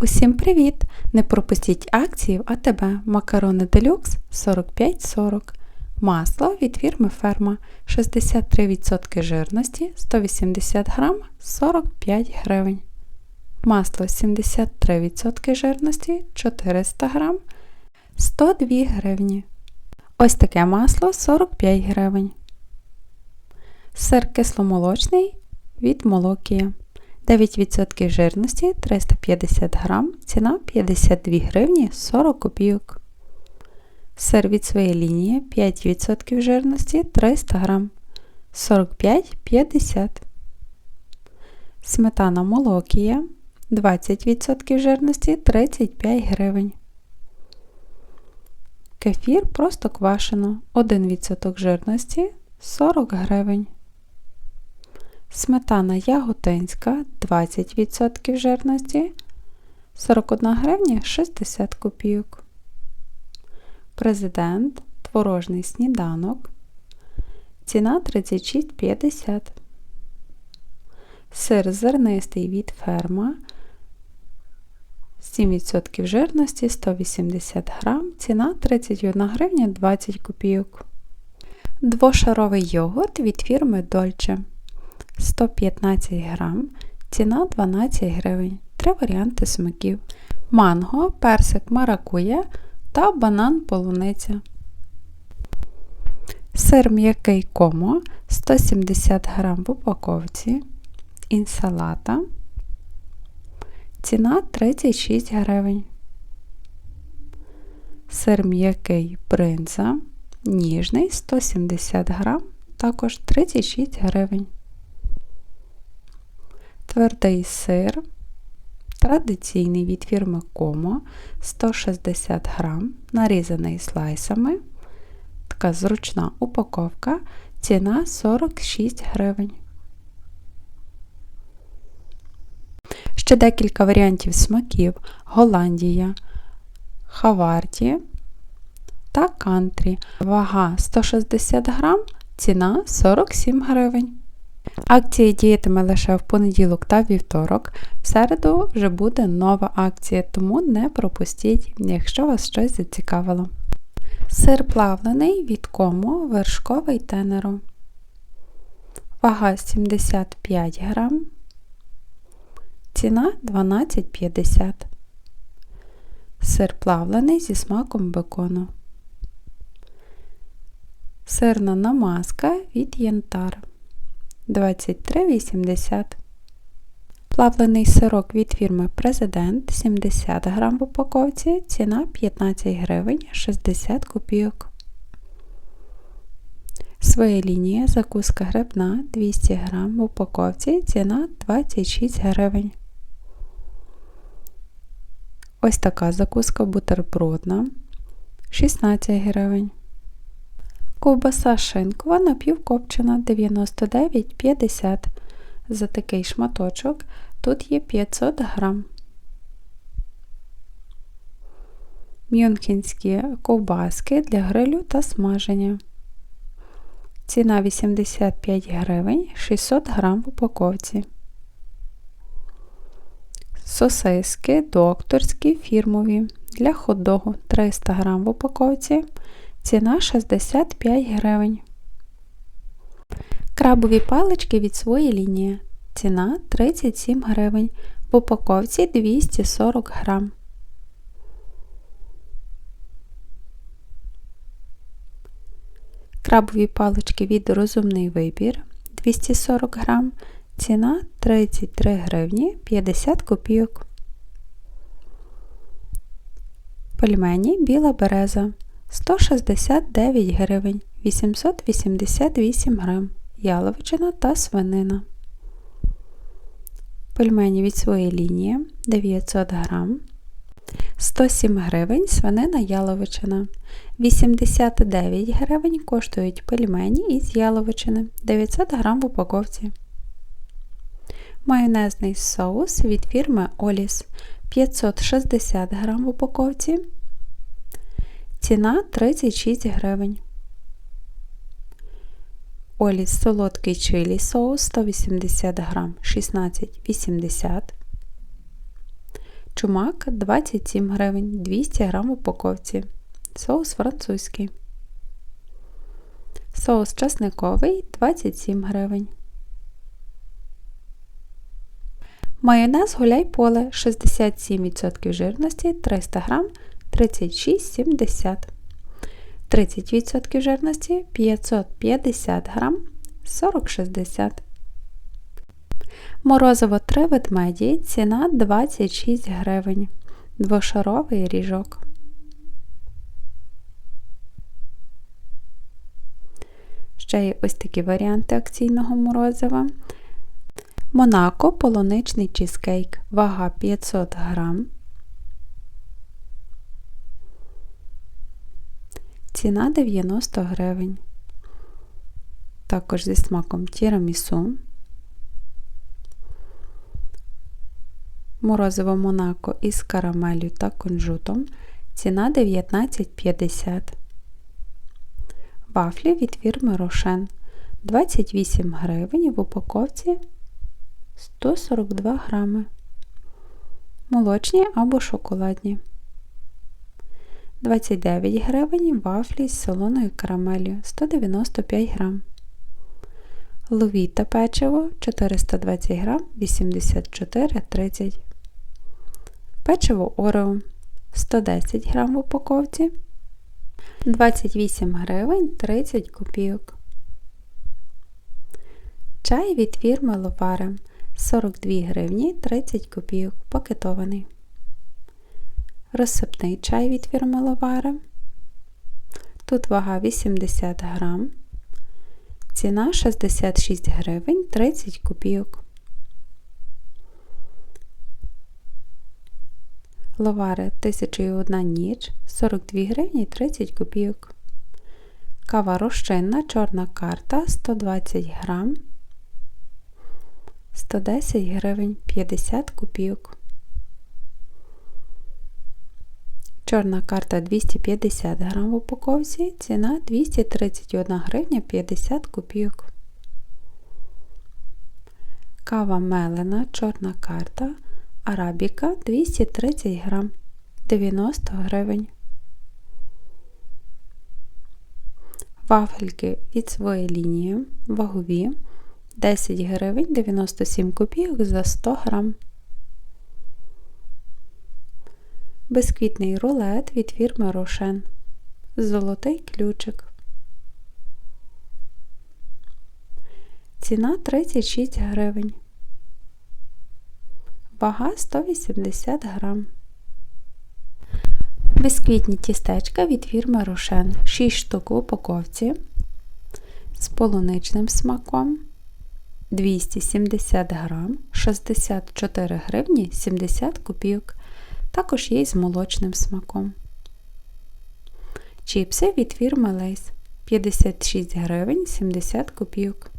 Усім привіт! Не пропустіть акції в АТБ Макарони Делюкс 45,40. Масло від фірми Ферма 63% жирності 180 г 45 гривень. Масло 73% жирності 400 г 102 гривні. Ось таке масло 45 гривень. Сир кисломолочний від Молокія. 9% жирності 350 грам, ціна 52 гривні 40 копійок. Сир від своєї лінії 5% жирності 300 грам, 45,50 Сметана молокія 20% жирності 35 гривень. Кефір просто квашено 1% жирності 40 гривень. Сметана яготинська 20% жирності 41 гривня 60 копійок. Президент творожний сніданок. Ціна 36,50. Сир зернистий від ферма 7% жирності 180 грам. Ціна 31 гривня 20 копійок. Двошаровий йогурт від фірми Dolce 115 грам, ціна 12 гривень. Три варіанти смаків: манго, персик маракуя та банан полуниця. Сир м'який комо 170 грам в упаковці. Інсалата. Ціна 36 гривень. Сир м'який бринза. Ніжний 170 грам, також 36 гривень твердий сир, традиційний від фірми Комо 160 грам, нарізаний слайсами. Така зручна упаковка, ціна 46 гривень. Ще декілька варіантів смаків: Голландія, Хаварті та кантрі. Вага 160 грам, ціна 47 гривень. Акція діятиме лише в понеділок та вівторок. В середу вже буде нова акція, тому не пропустіть, якщо вас щось зацікавило. Сир плавлений від кому вершковий тенеро. Вага 75 грам. Ціна 12,50. Сир плавлений зі смаком бекону. Сирна намазка від янтар. 23,80. Плавлений сирок від фірми Президент 70 г в упаковці, ціна 15 гривень 60 копійок. Своя лінія закуска грибна 200 г в упаковці, ціна 26 гривень. Ось така закуска бутербродна 16 гривень. Ковбаса шинкова напівкопчена 99,50 за такий шматочок. Тут є 500 грам. Мюнхенські ковбаски для грилю та смаження. Ціна 85 гривень 600 грам в упаковці. Сосиски докторські фірмові для хот-догу 300 грам в упаковці. Ціна 65 гривень. Крабові палички від своєї лінії. Ціна 37 гривень. В упаковці 240 грам. Крабові палички від розумний вибір 240 грам. Ціна 33 гривні 50 копійок. Пельмені біла береза 169 гривень 888 грам, яловичина та свинина. Пельмені від своєї лінії 900 грам, 107 гривень свинина яловичина. 89 гривень коштують пельмені із яловичини 900 грам в упаковці. Майонезний соус від фірми Оліс 560 грам в упаковці. Ціна 36 гривень. Оліс солодкий чилі соус 180 грам 16,80. Чумак 27 гривень 200 г упаковці. Соус французький. Соус часниковий 27 гривень. Майонез гуляй поле 67% жирності 300 г 36,70 30% жирності 550 г 40,60 Морозиво 3 ведмеді, ціна 26 гривень. Двошаровий ріжок. Ще є ось такі варіанти акційного морозива. Монако полуничний чизкейк. Вага 500 грам. Ціна 90 гривень. Також зі смаком тірамісу. Морозиво Монако із карамелю та кунжутом. Ціна 19,50. Вафлі від фірми Рошен 28 гривень в упаковці 142 грами. Молочні або шоколадні. 29 гривень вафлі з солоною карамелью 195 грам. Ловіта печиво 420 грам 84,30 Печиво Орео 110 грам в упаковці. 28 гривень 30 копійок. Чай від фірми Ловаре 42 гривні 30 копійок пакетований. Розсипний чай від фірмеловара. Тут вага 80 грам. Ціна 66 гривень 30 копійок. Ловари 1001 ніч 42 гривні 30 копійок. Кава розчинна, чорна карта 120 грам 110 гривень 50 копійок. Чорна карта 250 грам в упаковці, ціна 231 гривня 50 копійок. Кава мелена, чорна карта арабіка 230 грам 90 гривень. Вафельки від своєї лінії вагові 10 гривень 97 копійок за 100 грам. Безквітний рулет від фірми Рошен. Золотий ключик. Ціна 36 гривень. Вага 180 грам. Бисквітні тістечка від фірми Рошен 6 штук в упаковці з полуничним смаком 270 грам, 64 гривні 70 копійок. Також є з молочним смаком. Чіпси від фірми Лейс 56 гривень 70 копійок.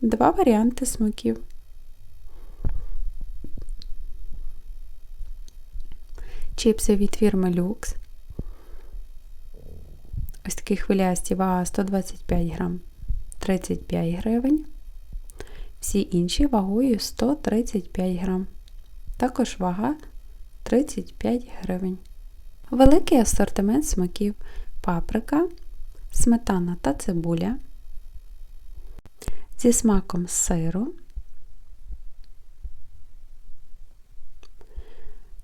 Два варіанти смаків. Чіпси від фірми Lux. Ось такі хвилясті вага 125 грам 35 гривень. Всі інші вагою 135 грам. Також вага 35 гривень. Великий асортимент смаків паприка, сметана та цибуля. Зі смаком сиру.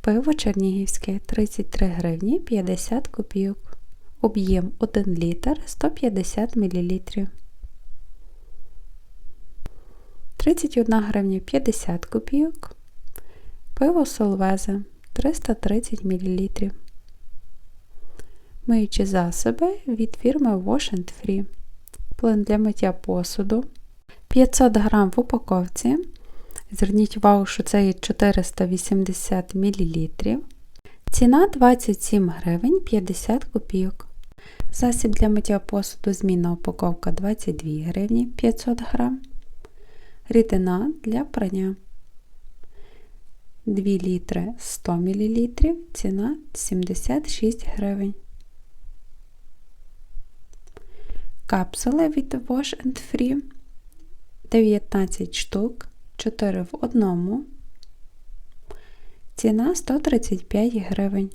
Пиво чернігівське 33 гривні 50 копійок. Об'єм 1 літр 150 мл. 31 гривня 50 копійок. Пиво солвезе 330 мл. Миючі засоби від фірми Wash Free. Плин для миття посуду. 500 г в упаковці. Зверніть увагу, що це є 480 мл. Ціна 27 гривень 50 копійок. Засіб для миття посуду змінна упаковка 22 гривні 500 г. Рідина для прання 2 літри 100 мл. Ціна 76 гривень. Капсули від Wash Free 19 штук 4 в одному. ціна 135 гривень.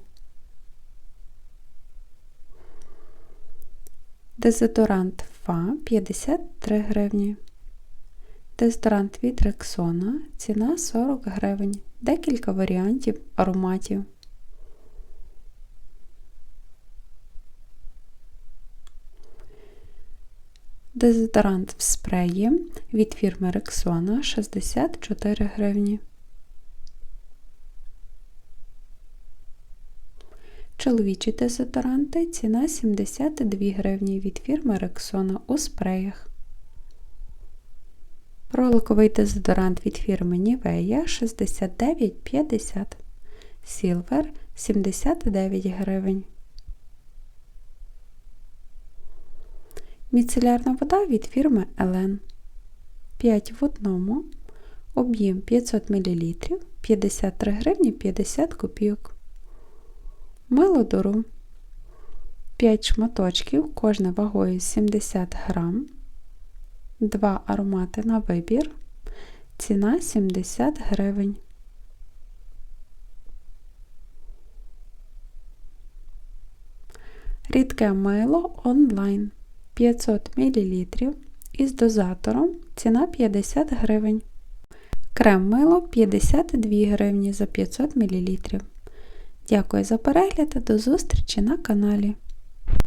Дезодорант Фа 53 гривні. Дезодорант від Рексона ціна 40 гривень. Декілька варіантів ароматів. Дезодорант в спреї від фірми Рексона 64 гривні. Чоловічі дезодоранти ціна 72 гривні від фірми Рексона у спреях. Роликовий дезодорант від фірми Nivea 69,50 Silver 79 гривень. Міцелярна вода від фірми Елен 5 в одному, об'єм 500 мл, 53 гривні 50 копійок. Мило дуру 5 шматочків, кожне вагою 70 грам, 2 аромати на вибір, ціна 70 гривень. Рідке мило онлайн 500 мл із дозатором ціна 50 гривень. Крем мило 52 гривні за 500 мл. Дякую за перегляд до зустрічі на каналі.